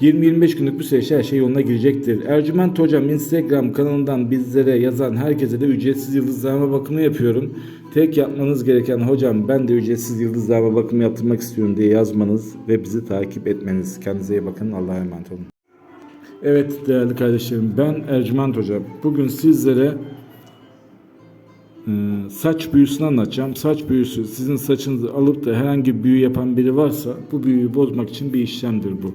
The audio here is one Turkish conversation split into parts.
20-25 günlük bir süreçte her şey yoluna girecektir. Ercüment Hocam Instagram kanalından bizlere yazan herkese de ücretsiz yıldızlama bakımı yapıyorum. Tek yapmanız gereken hocam ben de ücretsiz yıldızlama bakımı yaptırmak istiyorum diye yazmanız ve bizi takip etmeniz. Kendinize iyi bakın. Allah'a emanet olun. Evet değerli kardeşlerim ben Ercüment Hocam. Bugün sizlere saç büyüsünü anlatacağım. Saç büyüsü sizin saçınızı alıp da herhangi bir büyü yapan biri varsa bu büyüyü bozmak için bir işlemdir bu.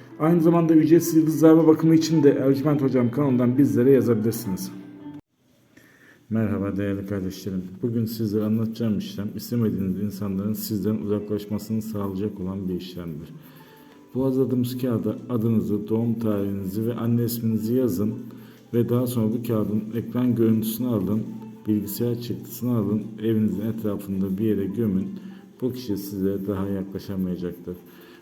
Aynı zamanda ücretsiz yıldızlarla bakımı için de Ercüment Hocam kanalından bizlere yazabilirsiniz. Merhaba değerli kardeşlerim. Bugün sizlere anlatacağım işlem istemediğiniz insanların sizden uzaklaşmasını sağlayacak olan bir işlemdir. Bu hazırladığımız kağıda adınızı, doğum tarihinizi ve anne isminizi yazın ve daha sonra bu kağıdın ekran görüntüsünü alın, bilgisayar çıktısını alın, evinizin etrafında bir yere gömün. Bu kişi size daha yaklaşamayacaktır.